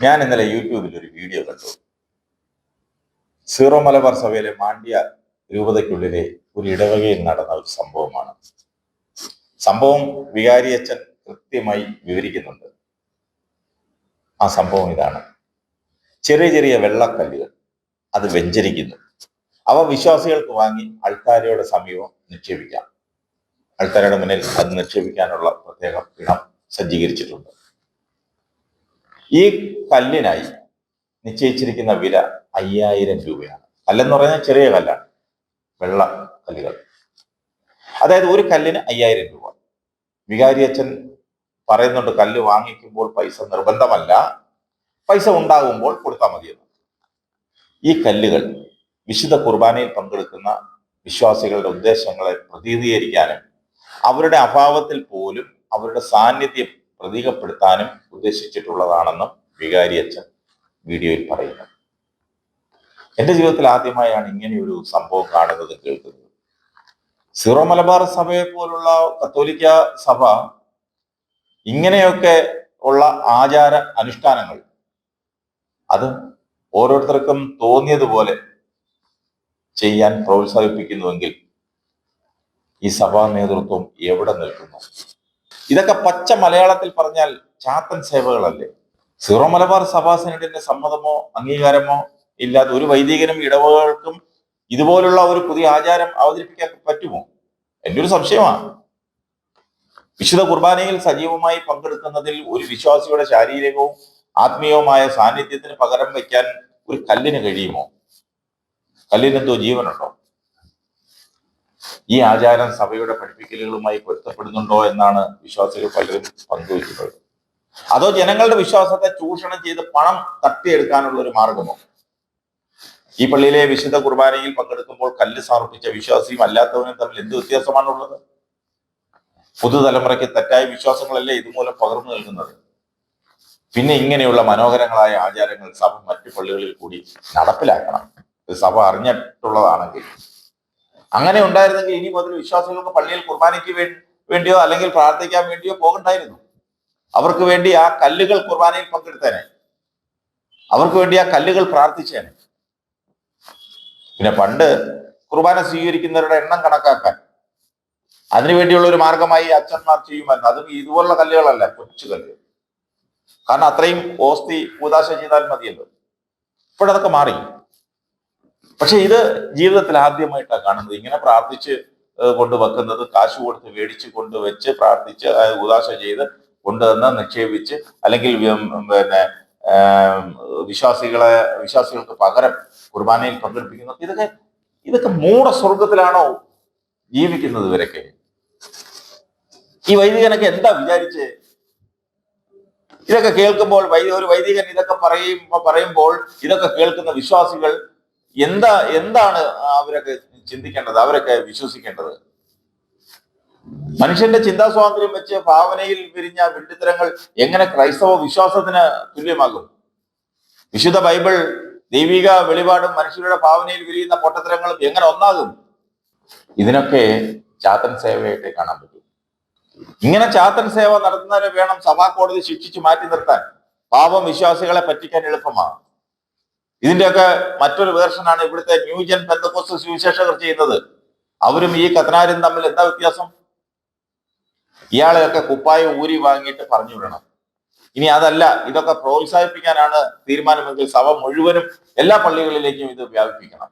ഞാൻ ഇന്നലെ യൂട്യൂബിൽ ഒരു വീഡിയോ കണ്ടു. സീറോ മലബാർ സഭയിലെ മാണ്ഡ്യ രൂപതയ്ക്കുള്ളിലെ ഒരു ഇടവകയിൽ നടന്ന ഒരു സംഭവമാണ്. സംഭവം വികാരിയച്ഛൻ കൃത്യമായി വിവരിക്കുന്നുണ്ട്. ആ സംഭവം ഇതാണ്. ചെറിയ ചെറിയ വെള്ളക്കല്ലുകൾ അത് വെഞ്ചരിക്കുന്നു. അവ വിശ്വാസികൾക്ക് വാങ്ങി അൾത്താരയുടെ സമീപം നിക്ഷേപിക്കാം. അൾത്താരയുടെ മുന്നിൽ അത് നിക്ഷേപിക്കാനുള്ള പ്രത്യേക ഇടം സജ്ജീകരിച്ചിട്ടുണ്ട്. ഈ കല്ലിനായി നിശ്ചയിച്ചിരിക്കുന്ന വില അയ്യായിരം രൂപയാണ്. കല്ലെന്ന് പറയുന്നത് ചെറിയ കല്ലാണ്. വെള്ള കല്ലുകൾ. അതായത് ഒരു കല്ലിന് അയ്യായിരം രൂപ. വികാരി അച്ഛൻ പറയുന്നുണ്ട് കല്ല് വാങ്ങിക്കുമ്പോൾ പൈസ നിർബന്ധമല്ല. പൈസ ഉണ്ടാകുമ്പോൾ കൊടുത്താൽ മതിയെന്ന് ഈ കല്ലുകൾ വിശുദ്ധ കുർബാനയിൽ പങ്കെടുക്കുന്ന വിശ്വാസികളുടെ ഉദ്ദേശങ്ങളെ പ്രതിനിധീകരിക്കാനും അവരുടെ അഭാവത്തിൽ പോലും അവരുടെ സാന്നിധ്യം പ്രതീകപ്പെടുത്താനും ഉദ്ദേശിച്ചിട്ടുള്ളതാണെന്നും വികാരി അച്ഛൻ വീഡിയോയിൽ പറയുന്നു. എന്റെ ജീവിതത്തിൽ ആദ്യമായാണ് ഇങ്ങനെയൊരു സംഭവം കാണുന്നത് കേൾക്കുന്നത്. സിറോ മലബാർ സഭയെ പോലുള്ള കത്തോലിക്ക സഭ ഇങ്ങനെയൊക്കെ ഉള്ള ആചാര അനുഷ്ഠാനങ്ങൾ അത് ഓരോരുത്തർക്കും തോന്നിയതുപോലെ ചെയ്യാൻ പ്രോത്സാഹിപ്പിക്കുന്നുവെങ്കിൽ ഈ സഭാ നേതൃത്വം എവിടെ നിൽക്കുന്നു? ഇതൊക്കെ പച്ച മലയാളത്തിൽ പറഞ്ഞാൽ ചാത്തൻ സേവകളല്ലേ? സീറോ മലബാർ സഭാ സെനറ്റിന്റെ സമ്മതമോ അംഗീകാരമോ ഇല്ലാതെ ഒരു വൈദികനും ഇടവകൾക്കും ഇതുപോലുള്ള ഒരു പുതിയ ആചാരം അവതരിപ്പിക്കാൻ പറ്റുമോ? എന്റെ ഒരു സംശയമാണ്. വിശുദ്ധ കുർബാനയിൽ സജീവമായി പങ്കെടുക്കുന്നതിൽ ഒരു വിശ്വാസിയുടെ ശാരീരികവും ആത്മീയവുമായ സാന്നിധ്യത്തിന് പകരം വയ്ക്കാൻ ഒരു കല്ലിന് കഴിയുമോ? കല്ലിനെന്തോ ജീവനുണ്ടോ? ഈ ആചാരം സഭയുടെ പഠിപ്പിക്കലുകളുമായി പൊരുത്തപ്പെടുന്നുണ്ടോ എന്നാണ് വിശ്വാസികൾ പലരും പങ്കുവയ്ക്കുന്നത്. അതോ ജനങ്ങളുടെ വിശ്വാസത്തെ ചൂഷണം ചെയ്ത് പണം തട്ടിയെടുക്കാനുള്ള ഒരു മാർഗമോ? ഈ പള്ളിയിലെ വിശുദ്ധ കുർബാനയിൽ പങ്കെടുക്കുമ്പോൾ കല്ല് സമർപ്പിച്ച വിശ്വാസിയും അല്ലാത്തവനും തമ്മിൽ എന്ത് വ്യത്യാസമാണുള്ളത്? പുതുതലമുറയ്ക്ക് തെറ്റായ വിശ്വാസങ്ങളല്ലേ ഇതുമൂലം പകർന്നു നൽകുന്നത്? പിന്നെ ഇങ്ങനെയുള്ള മനോഹരങ്ങളായ ആചാരങ്ങൾ സഭ മറ്റു പള്ളികളിൽ കൂടി നടപ്പിലാക്കണം. സഭ അറിഞ്ഞിട്ടുള്ളതാണെങ്കിൽ അങ്ങനെ ഉണ്ടായിരുന്നെങ്കിൽ ഇനി മുതൽ വിശ്വാസികൾക്ക് പള്ളിയിൽ കുർബാനയ്ക്ക് വേണ്ടിയോ അല്ലെങ്കിൽ പ്രാർത്ഥിക്കാൻ വേണ്ടിയോ പോകണ്ടായിരുന്നു. അവർക്ക് വേണ്ടി ആ കല്ലുകൾ കുർബാനയിൽ പങ്കെടുത്തേനെ. അവർക്ക് വേണ്ടി ആ കല്ലുകൾ പ്രാർത്ഥിച്ചേനെ. പിന്നെ പണ്ട് കുർബാന സ്വീകരിക്കുന്നവരുടെ എണ്ണം കണക്കാക്കാൻ. അതിനുവേണ്ടിയുള്ള ഒരു മാർഗമായി അച്ഛന്മാർ ചെയ്യുമായിരുന്നു. അതും ഇതുപോലുള്ള കല്ലുകളല്ല കൊച്ചു കല്ല് കാരണം അത്രയും ഓസ്തി കൂതാശ ചെയ്താൽ മതിയല്ലോ. ഇപ്പോഴതൊക്കെ മാറി. പക്ഷെ ഇത് ജീവിതത്തിൽ ആദ്യമായിട്ടാണ് കാണുന്നത്. ഇങ്ങനെ പ്രാർത്ഥിച്ച് ഏഹ് കൊണ്ട് വെക്കുന്നത് കാശ് കൊടുത്ത് മേടിച്ച് കൊണ്ട് വെച്ച് പ്രാർത്ഥിച്ച് ഉദാശ ചെയ്ത് കൊണ്ടുവന്ന് നിക്ഷേപിച്ച് അല്ലെങ്കിൽ പിന്നെ വിശ്വാസികളെ വിശ്വാസികൾക്ക് പകരം കുർബാനയിൽ പങ്കെടുപ്പിക്കുന്നു. ഇതൊക്കെ ഇതൊക്കെ മൂട സ്വർഗത്തിലാണോ ജീവിക്കുന്നത് ഇവരൊക്കെ? ഈ വൈദികനൊക്കെ എന്താ വിചാരിച്ച്? ഇതൊക്കെ കേൾക്കുമ്പോൾ ഒരു വൈദികൻ ഇതൊക്കെ പറയുമ്പോ പറയുമ്പോൾ ഇതൊക്കെ കേൾക്കുന്ന വിശ്വാസികൾ എന്താ എന്താണ് അവരൊക്കെ ചിന്തിക്കേണ്ടത്? അവരൊക്കെ വിശ്വസിക്കേണ്ടത്? മനുഷ്യന്റെ ചിന്താ സ്വാതന്ത്ര്യം വെച്ച് ഭാവനയിൽ വിരിഞ്ഞ വിഡിത്തരങ്ങൾ എങ്ങനെ ക്രൈസ്തവ വിശ്വാസത്തിന് തുല്യമാകും? വിശുദ്ധ ബൈബിൾ ദൈവിക വെളിപാടും മനുഷ്യരുടെ ഭാവനയിൽ വിരിയുന്ന പൊട്ടത്തരങ്ങളും എങ്ങനെ ഒന്നാകും? ഇതിനൊക്കെ ചാത്തൻ സേവയായിട്ട് കാണാൻ പറ്റും. ഇങ്ങനെ ചാത്തൻ സേവ നടത്തുന്നവരെ വേണം സഭാ കോടതി ശിക്ഷിച്ചു മാറ്റി നിർത്താൻ. പാപം വിശ്വാസികളെ പറ്റിക്കാൻ എളുപ്പമാണ്. ഇതിന്റെയൊക്കെ മറ്റൊരു വേർഷനാണ് ഇവിടുത്തെ ന്യൂജൻ പെന്തക്കോസ് സുവിശേഷകർ ചെയ്യുന്നത്. അവരും ഈ കത്തനാരും തമ്മിൽ എന്താ വ്യത്യാസം? ഇയാളെയൊക്കെ കുപ്പായം ഊരി വാങ്ങിയിട്ട് പറഞ്ഞു വിടണം. ഇനി അതല്ല ഇതൊക്കെ പ്രോത്സാഹിപ്പിക്കാനാണ് തീരുമാനമെങ്കിൽ സഭ മുഴുവനും എല്ലാ പള്ളികളിലേക്കും ഇത് വ്യാപിപ്പിക്കണം.